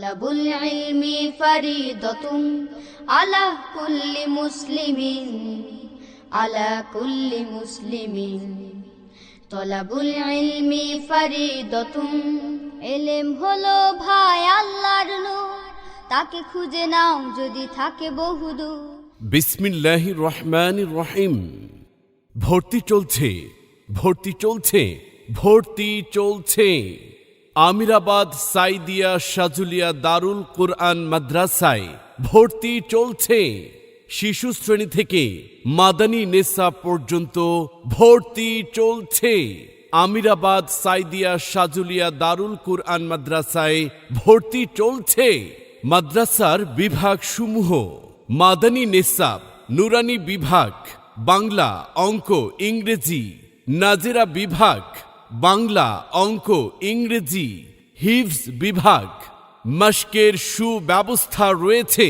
তলবুল ইলমি ফরিদতুন আলা কুল্লি মুসলিমিন, আলা কুল্লি মুসলিমিন। তলাবুল ইলমি ফরিদতুন এলেম হলো ভাই আল্লাহর নূর, তাকে খুঁজে নাও যদি থাকে বহুদূর বিসমিল্লাহির রহমানির রহিম। ভর্তি চলছে ভর্তি চলছে ভর্তি চলছে। আমিরাবাদ, সাইদিয়া, সাজুলিয়া, দারুল কোরআন মাদ্রাসায় ভর্তি চলছে। শিশু শ্রেণি থেকে মাদানী নেসা পর্যন্ত ভর্তি চলছে। আমিরাবাদ, সাইদিয়া, সাজুলিয়া, দারুল কুরআন মাদ্রাসায় ভর্তি চলছে। মাদ্রাসার বিভাগ সমূহ মাদানী নেসাব নুরানি বিভাগ, বাংলা, অঙ্ক, ইংরেজি, নাজেরা বিভাগ বাংলা অঙ্ক ইংরেজি হিভস বিভাগ মস্কের সুব্যবস্থা রয়েছে।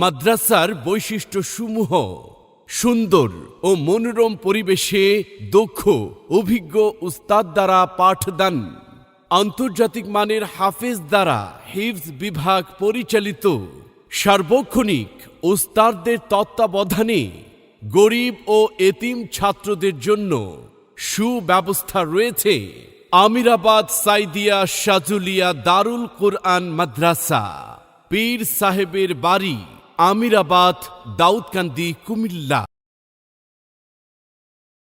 মাদ্রাসার বৈশিষ্ট্য সমূহ সুন্দর ও মনোরম পরিবেশে দক্ষ, অভিজ্ঞ উস্তাদ দ্বারা পাঠদান। আন্তর্জাতিক মানের হাফেজ দ্বারা হিফজ বিভাগ পরিচালিত। সার্বক্ষণিক উস্তাদদের তত্ত্বাবধানে গরিব ও এতিম ছাত্রদের জন্য সুব্যবস্থা রয়েছে। আমিরাবাদ সাইদিয়া সাজুলিয়া দারুল কোরআন মাদ্রাসা। পীর সাহেবের বাড়ি আমিরাবাদ দাউদকান্দি কুমিল্লা।